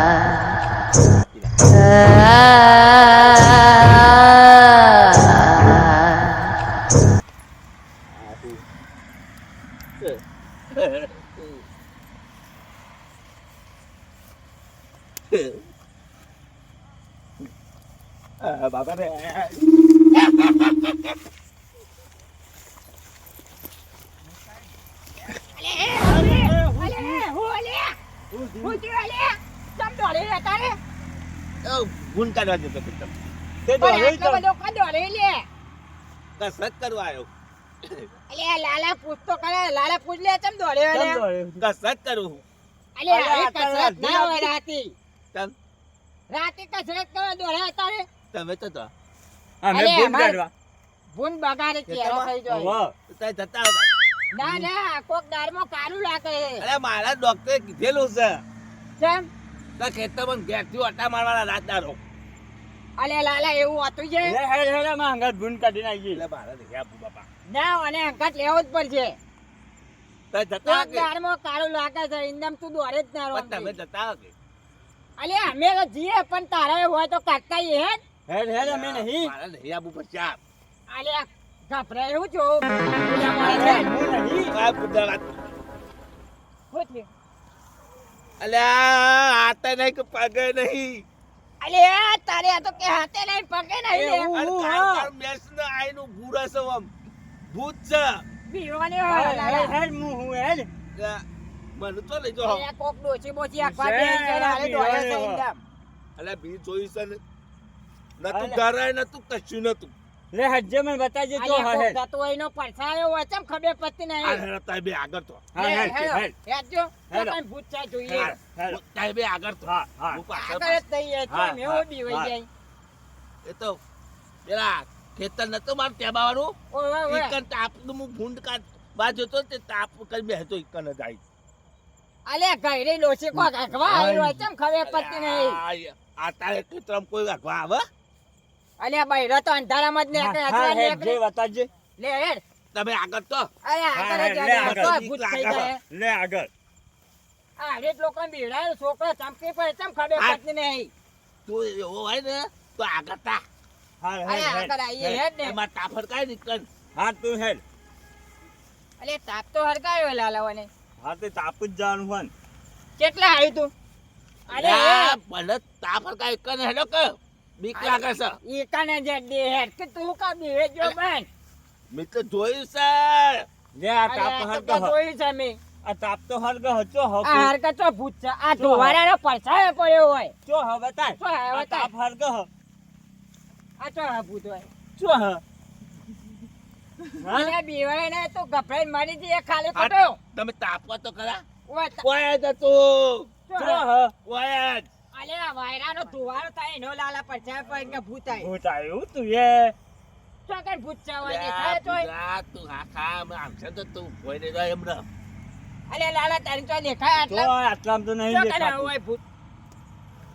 Yeah. ગુણ કાઢવા જતો તો તમે. તે દોડે તો કસરત કરવા આવ્યો. લાલા પૂછતો કરે લાલા પૂછ લે ચમ દોડે અલે લે? કસરત કરું અલે અલે, હવે આ કસરત ના હોય રાતી. તમ. રાતી કસરત કરવા દોડે તારે તમે તો તો અમે અલે, ભૂલ કાઢવા. ભૂન બગાડે ચેરો થઈ જાય. વાહ. તે જતા હતા. ના ના કોક દારમાં કાળું લાગે. અરે મારા ડોક્ટરે કીધેલું છે. કેમ કે ખેતરમાં ઘેરથી ઓટા મારવાના રાત દારો અલે લાલા એવું હતું છે? લે હે હે લે માં હંગાત ભૂન કાઢી નાખી એટલે મારા દે આપુ બાપા ના અને અંકટ લેવો જ પડશે. તે જતા કોક કે દારમાં કાળું લાગે છે ઇન્દમ તું દોરે જ ના પણ તમે. જતા કે અલે અમે તો જીએ પણ તારે હોય તો કાઢતા હે હે હે અમે નહીં. મારા નહીં આપુ પછી અલે ગભરાય એવું છો. હું નહીં. આ બુદ્ધા વાત. થયું? અલ્યા હાથે નહીં કે પગે નહીં. અલે તારે આ તો કે હાથે નહીં પગે નહીં લે. હા. કાલ મેસને આઈનું ભૂરા છે આમ. ભૂત છે. બીવાની હું હું મને તો લઈ અલે કોક ડોચી બોચી આખવા ને છે બીવાને બી જોયું છે ને. નતું અલે. ઘરાય નતું કશું નતું લે હજ્જે મને બતાજે તો હે જતો હોય એનો પરસાયો હોય ચમ ખબે પડતી આ નહીં તાય બે આગળ તો. હા હે હે હેડો. હેડ. હેડજો. તો ભૂત છે જોઈએ. તાઈ બે આગળ તો. હા હા. હું પાછળ આગળ તઈ હે તો બી હોય જાય. એ તો પેલા ખેતર નતું મારું ટેબાવાનું ઓય, ઓય, ઇકન તાપ તાપનું હું ભૂંડ કા બાજુ તો તે તાપ કરી બેસતો ઈકન જ આવી અલે ગયડી ડોશી કોક અગવા આવી હોય ચમ ખબર પડતી નહીં? આ- તારે કુતરમ કોઈ વાગવા આવે? અલે બૈરો તો અંધારામાં જ ને હા હેડ જે વતાજે. લે હેડ. તમે આગળ તો. અરે આગળ જ લે, આગળ. ભૂત થઈ જાય લે આગળ. આ રેટ લોકો બીવડાવે છોકરા ચમકી પર ચમ ખડે હા. પડતી નહીં તું એવો હોય ને તો આગળ તા હા અરે હેડ આગળ આવીએ હેડ. ને. એમાં તાફર કાંઈ નીકળ હા તું હેડ. અલે તાપ તો હરગાયો લાલાવાને હા તે તાપ જ જવાનું હોય કેટલા આવ્યું તું? અરે અલ્યા, ભલે તાફર કાંઈ ઈકન હેડો કે બીક લાગે છે ઈ કને જે દે હેડ કે તું કા બીવે જો બેન? મેં તો જોયું છે લે આ તાપ આ તો જોયું છે મેં. આ તાપ તો હરગ હચો આ હકો હરકત તો ભૂત છે. આ ધોવારાનો પડછાયો પડ્યો હોય. ચો હ બતાય. ચો હે આ બતાય. તાપ હરગ હ. આ તો આ ભૂત હોય. ચો હ. હા? બીવાય ને તો ગભરાઈને મરી જઈએ ખાલી ખોટો. તમે તાપવા તો ખરા? ઓય ઓય જ હતું. ચો ચો હ ઓય જ અલે આ વાયરાનો ધોવારો થાય એનો લાલા પડછાયો પડે કે ભૂત આય ભૂત આવ્યું તું એ? તો ભૂત દેખાય તું હા ખા અમે તો તું ભોય નહીં જાય એમ ને અલે લાલા તારી તો દેખાય આટલા તો નહીં તો કને દેખાતું હોય ભૂત.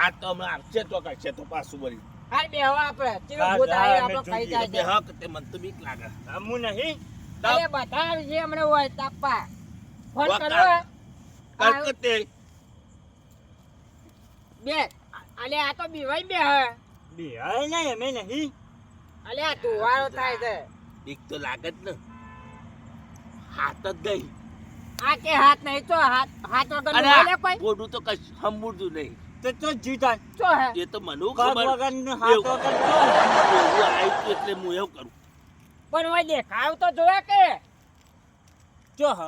આ તો અમે આવશે તો કશે તો પાછું બોલી હાલ બે હવા આપણે ચીરો ભૂત આપણો ખાઈ. બે જાય હક તે મન તો બીક લાગે. આમું નહીં. અરે બધા હમણાં હોય તાપા ફોન કરો. કલકત્તે બે. અલે આ તો બીવાય બે હે. બીવાય નહીં અમે નહીં. અલે આ ધોવારો થાય છે. બીક તો લાગત ને. હાથ જ ગઈ. આ કે હાથ નહીં તો હાથ હાથ વગર બોલે કોઈ? બોડું તો કશું સંભળતું નહીં. તો તો જીતા ચો હે. એ તો મને ખબર. વગર હાથ વગર ચો એવું આવ્યું એટલે હું એવું કરું. પણ હોય દેખાવ તો જોવે કે? ચો હ.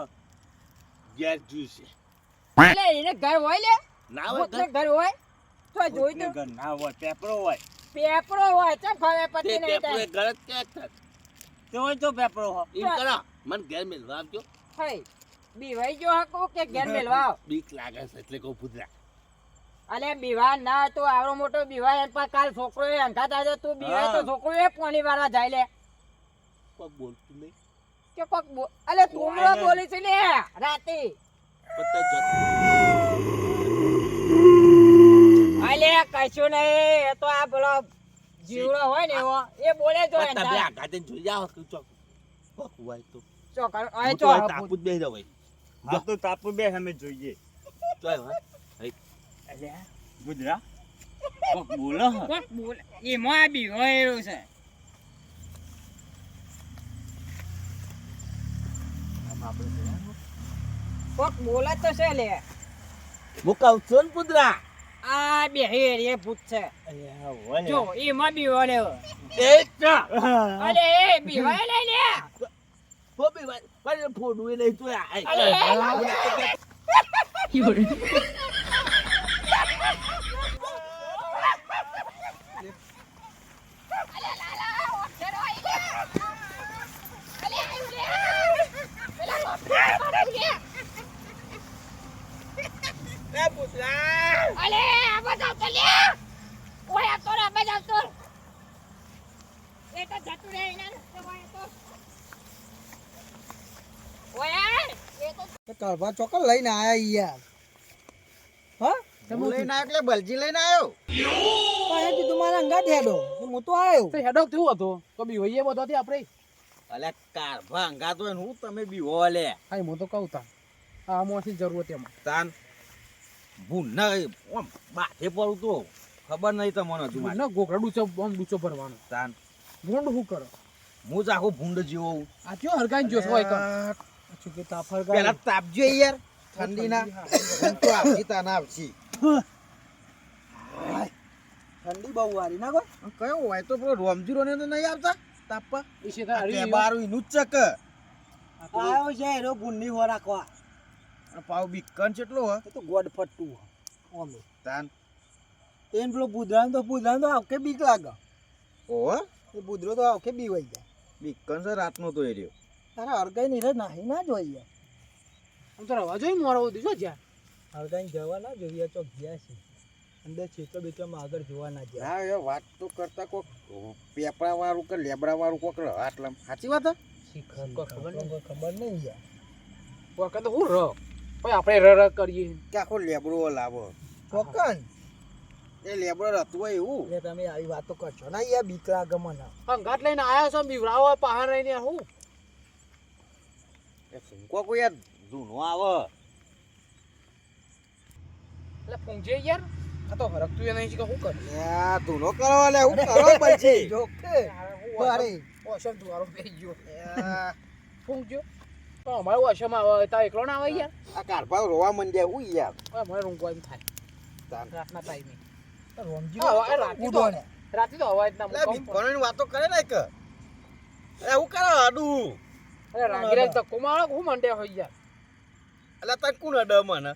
ઘેર જોઈશે અલે એને ઘર હોય લે? ના હોય? ઘર હોય? તો જોઈ તો ઘર. ના હોય પેપરો હોય. પેપરો હોય ચમ ખબર પતિ નહીં પેપરે તારે. ઘર જ ક્યાંક તો હોય તો પેપરો હો. એમ કરા મન ઘેર મેલવા આવજો. હઈ બીવાઈ જો હકો કે ઘેર મેલવા આવ. બીક લાગે છે એટલે કહું ભૂતરા. અલે બીવા ના તો આવડો મોટો બીવાય એમ પણ કાલ છોકરો એ અંધા થાય તો તું બીવાય તો છોકરો એ પોણી વાળા જાય લે. કોક બોલતું નહીં. કે કોક બો- અલે તું બોલી છે લે રાતે. પત્તા જતું. અલે કશું નહીં એ તો આ પેલો જીવડો હોય ને એવો એ બોલે તો તમે આ આગા જોઈ જાઓ કે ચોક હોય તો. ચોક કર- ચો. તાપુ બે બેસી ભાઈ હા તો તાપુ બે અમે જોઈએ. તો હોય અલે ગુજરા કોક બોલો. કોક બોલ. એમાં આ બીવાયેલું છે. કોક બોલે તો છે લે. હું કહું છું ને પુતરા આ બે હેર એ ભૂત છે. જો એમાં બીવાયેલો એ અરે એ લે. ફોડું નહીં તો આ. અરે અલે આ બજાવ તો લે. ઓય આ તો રે બજાવ તો. એ જતું રહે એના ઓય તો. ઓય એ તો કાળભા ચોકર લઈને આયા યાર. હા? હું લઈને આવ્યો એટલે બલજી લઈને આવ્યો પાછા કીધું મારા અંગાત હેડો. હું તો આવ્યો તો હેડો કેવું હતું. તો બી હોઈએ બધાથી આપણે. અલ્યા કારભા અંગાત હોય હું તમે બી હો લે હા હું તો કહું તા આ મોથી જરૂર હતી એમાં. તાન ભૂના ઓમ માથે પડું તો ખબર નહીં તમને હજુ મારે. ના ગોખડા ડૂચો આમ ડૂચો ભરવાનો. તાન. ભૂંડ શું કરો? હું જ આખો ભૂંડ જેવો. આ કયો હરગાઈ જોશો હોય કર શું કે તાફર પેલા તાપજો યાર ઠંડીના. તો આવતી તાના આવશી. ઠંડી બહુ વારી ના કોઈ? કયો હોય તો પેલો રોમજીરો ને તો નહીં આવતા? તાપવા? એ છે બારું એનું ચક આવ્યો છે એનો ભૂંડી હો રાખવા. પાવ બીકન કેટલો હ તો ગોડ ફટ્ટું ઓમે તાન. એને પેલો બુધરાન તો બુધરાન તો આવકે બીક લાગે. ઓ એ બુધરો તો આવકે વઈ જાય. બીકન છે રાતનો તો એ રહ્યો. તારા નહીં નીરજ નાહી ના જોઈએ. આમ તો રવા જોઈ મોરો દીધો જ્યાં. હરગાઈ જવા ના જોઈએ ચોક ગયા છે. અંદર ચેતો બેચવામાં આગળ જોવા ના જાય. હા એ વાત તો કરતા કોક પેપરા વાળું કે લેબડા વાળું કોક આટલા સાચી વાત હે? ખબર નહીં. ખબર નહીં યાર. તો હું ર પછી આપણે ર ર કરીએ. કે આખો લેબડો લાવો કોકન એ લેબડો રહેતું હોય એવું? એટલે તમે આવી વાતો કરશો ના યાર બીક લાગે મને અંગાટ લઈને આવ્યા છો બીવરાવો પહાડ રહીને હું? એ ફૂંકો કોઈ યાર જૂનો આવે. એટલે પૂંજે યાર. આ તો હરકતું એ નહીં કે શું કરું? ધૂનો કરો લે હું કરો પછી. જોકે અરે ઓશમ તુવારો થઈ ગયો. યા, પૂંજ્યો તો અમારે ઓશમ આવે તા એકલો ના આવે યાર. આ કારભાર રોવા મંડ્યા હું યાર. અમારે ઊંઘવા એમ થાય. તાન. રાતના ટાઈમે રોમજી રાતે તો- રાતે તો અવાજ ના લે બીકોની વાતો કરે ને એક. અરે હું કરે અડું અરે રાગીરે તો મારો હું મંડે હોય યાર? એટલે તને કોણ અડ મને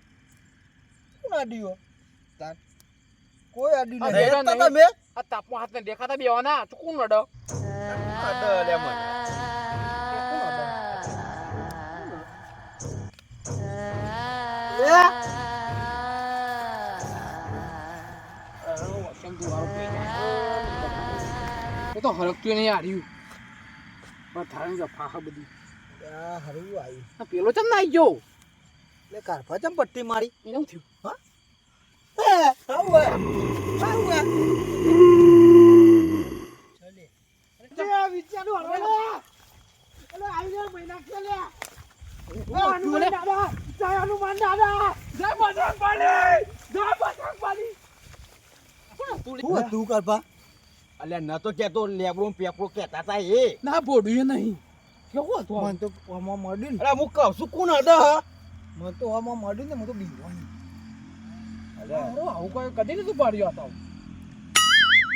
કોણ આડ્યો? તાર કોઈ તો નહીં. તમે? આ તાપમાં હાથને દેખાતા બેવાના. તો કોણ અડો અડ લે મને. તો હરકતું નહીં હાર્યું બસ થારણ જો ફાહા બધી. આ હરવું આવ્યું પેલો ચમ ના આવી ગયો? એટલે કારફા ચમ પટ્ટી મારી? એવું થયું. હા? તું કારફા? અલ્યા ન તો કેતો લેબડો પેપડો કેતા તા એ. ના બોડ્યું નહીં. કેવું હતું મને તો આમાં મળ્યું ને. અરે હું કહું છું કોણ હતા મને તો આમાં મળ્યું ને મને તો બીવાનું અરે. આવું કોઈ કદી નથી પાડ્યો હતો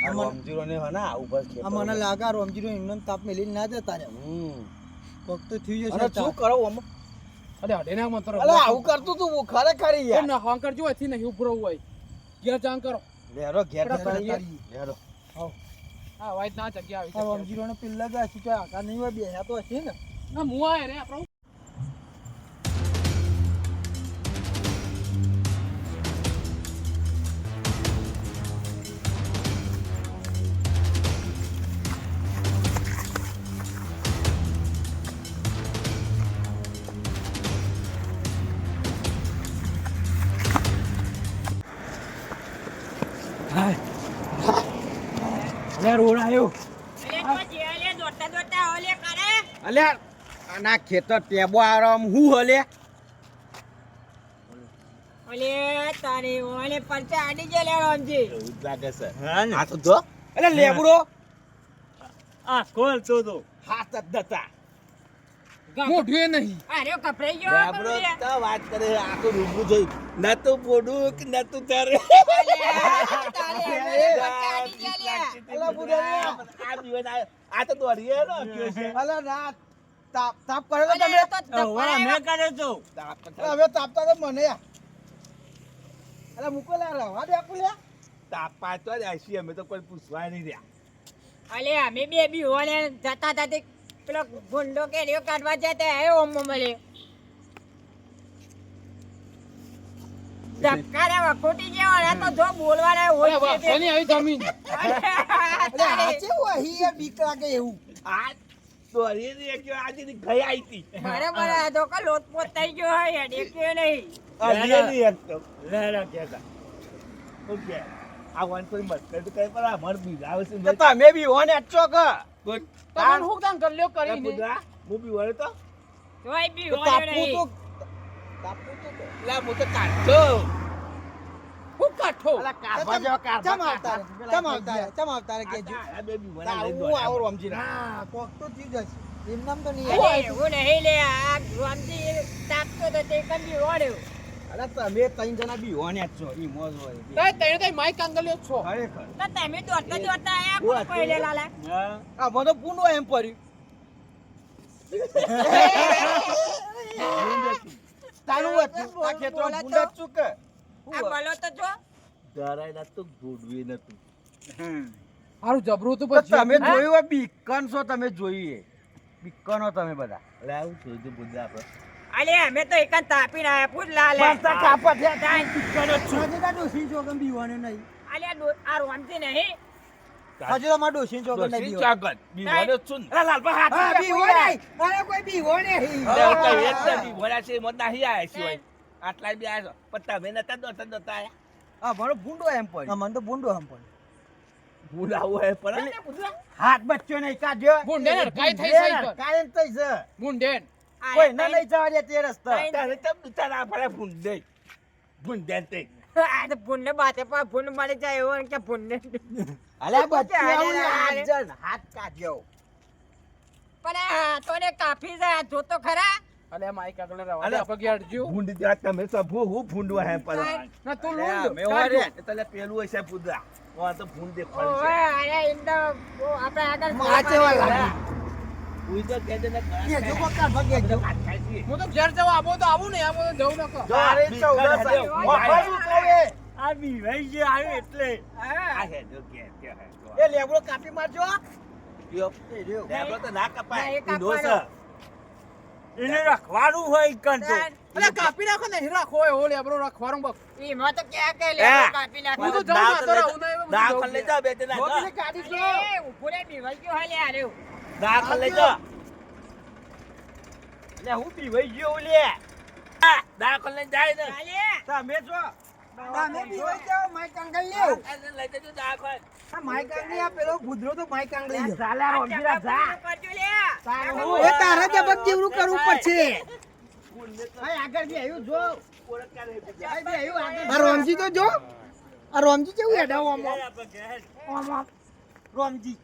આ રમજીરો ને આવું બસ આ મને લાગે આ રોમજીનો એમનો તાપ મેલીને ના જતા રહ્યા. હમ. કોક તો થઈ જશે શું કરો આમાં? અરે અડે ના મંત્ર અરે આવું કરતું તું હું ખરેખર યાર. ના હોં કરજો એથી નહીં ઉભરો હોય. ઘેર જાણ કરો. લેરો ઘેર લેરો. લેરો હા વાઈટ ના જગ્યા આવી આ જગ્યા. રોમજીરોને પેલા ગયા છે તો આકા નહીં હોય બેહ્યા તો હશે ને ના મુવા રે આપણો અલ્યા આના ખેતર ટેબો આરામ હું હલે? ઓલે તારી ઓલે પરચા આડી જે લેવાનો સમજી એવું લાગે છે. હા ને. તો જો. લેબડો. આ કોણ તો તો હાથ જ મોઢું નહીં. અરે કપડાઈ ગયો લેબડો તો વાત કરે આખું રૂબરૂ જોઈ. પોડું કે તારે? આ આ- આ તો દોડીએ નો છે અલા ના તાપ તાપ કરે તો તમે. તાપ તો અલા, હવે તાપતા તો મને. અરે મૂકો લે રવા દે આપું લે. તાપ પાતો જ આશી અમે તો કોઈ પૂછવા નહીં રહ્યા. અલે અમે બે બી હોને જતા હતા પેલો ગુંડો કે રહ્યો કાઢવા જતા હે ઓમ મળે ધક્કા રે વખોટી જેવા તો જો બોલવાના હોય છે આવી જમીન. કેવું બીક લાગે એવું. આ દોડી ને કયો આજે ની ગઈ આવી હતી. મારે મારે આ તો કે લોટપોટ થઈ ગયો હોય હેડે કે નહીં. આ ની એક તો. લે લે કેતા. ઓકે આ વન કોઈ મત તો કઈ પર આ મર બી આવે છે તો તમે બી હોને અચ્ચો કે? કોઈ હું બી વળે તો. જોઈ બી તો હોય તાપવું તો તાપવું તો લે હું તો કાઢતો. હું કાઠો. ચમ આવતા ચમ આવતા લઈ આવો રમજી ના કોક તો થઈ જશે એમ નામ તો નહીં આવે. એવું નહીં લે આ રામજી તાપતો તો તે કમ બી ઓળ્યો તમે ત્રણ જણા બી હોને અચ્ચો ઈ મોજ હોય. બી. તઈ તઈ તઈ માઈક આંગલ્યો છો. ખરેખર. તો તમે દોડતા દોડતા આયા હું કોણ લાલા આ મને પૂનો એમ પડ્યું. તારું હતું. આ ખેતરો ગુંડા ચૂકે આ બોલો તો જો. ધરાય તો ગોડવી નતું. હારું જબરું હતું તો તમે જોયું હોય બીકન છો તમે જોઈએ. બીકનો તમે બધા. તો આપણે. અલે અમે તો એક તાપીને આયા પૂછ લાલે. કાપા ચોગન બીવાનું નહીં. અલે આ દો- આ રામજી નહીં. હજી તો મારા ડોશી ચોગન નહીં દોશી બીવાનું. ચાગત બી વળે છું અલા હાથ બીવો નહીં. અરે કોઈ બીવો નહીં. લે કઈ એટલે બી છે મત નહીં આયા છે આટલા બી આયા પણ તમે નતા દોતા દોતા આયા. આ મારો ભૂંડો એમ હા, મને તો ભૂંડો એમ પણ. ભૂલ આવું પણ હાથ બચ્ચો નહીં કાઢ્યો ભૂંડે ને થઈ જાય. ને થઈ છે મુંડેન કોઈ ના લઈ જવા દે તે રસ્તા. તારે તમ તારા ફરે ભૂંડ દે. ભૂંડ તે. આ તો ભૂંડે બાતે પા ભૂંડ મળી જાય એવો કે ભૂંડે અલે બચ્યો હાથ જણ હાથ કાઢ્યો પણ આ હાથોને કાફી જાય જોતો ખરા? અલે માઈક આગળ રવા અલે. દે આપણે ભૂંડ દે તમે સભો હું ભૂંડવા હે પણ ના તું લૂંડ. અમે વારે. કાઢજો. પેલું હશે પુદરા વા તો ભૂંડ દે ઓવે અરે એમ તો ઓ આપણે આગળ આ ચેવા ઉઈ તો કે દે ને કે જો કોક કાઢ જો. હું તો ઘેર જવા આવો તો આવું ને આવો તો જવું નકો અરે. આ જે આવે એટલે. આ હે જો કે કે હે એ લેબડો કાપી મારજો જો લેબડો તો ના ના, કપાય કાપવાનો. એને રાખવાનું હોય કન તો. અલે કાપી નાખો ને રાખો હોય ઓલે લેબરો રાખવાનું બક એમાં તો કે કે લે કાપી કાપી હું તો નાખો જાઉં તો રહું ના, એવું દાખલ લઈ જા બે ના ગોપીને કાઢી જો. અરે ઊભો રે બીવાઈ ગયો હાલે આ રેવ દાખલ લઈ જા લે હું પીવાઈ ગયો ઓલે. દાખલ લઈ જાય ને. હાલે. તમે જો. તમે બીવાઈ જાઓ, માઈક. લઈ જજો દાખલ આ માઈક આ પેલો ભૂદરો તો માઈક લ્યો. ચાલ્યા આ રોમજીરા જા ચપા કરજો એ તારે જબક જેવડું કરવું પડશે. આગળ બી આવ્યું જો. આ રોમજી તો જો. આ રોમજી કેવું હેડા? ઓમ આમ. રોમજી.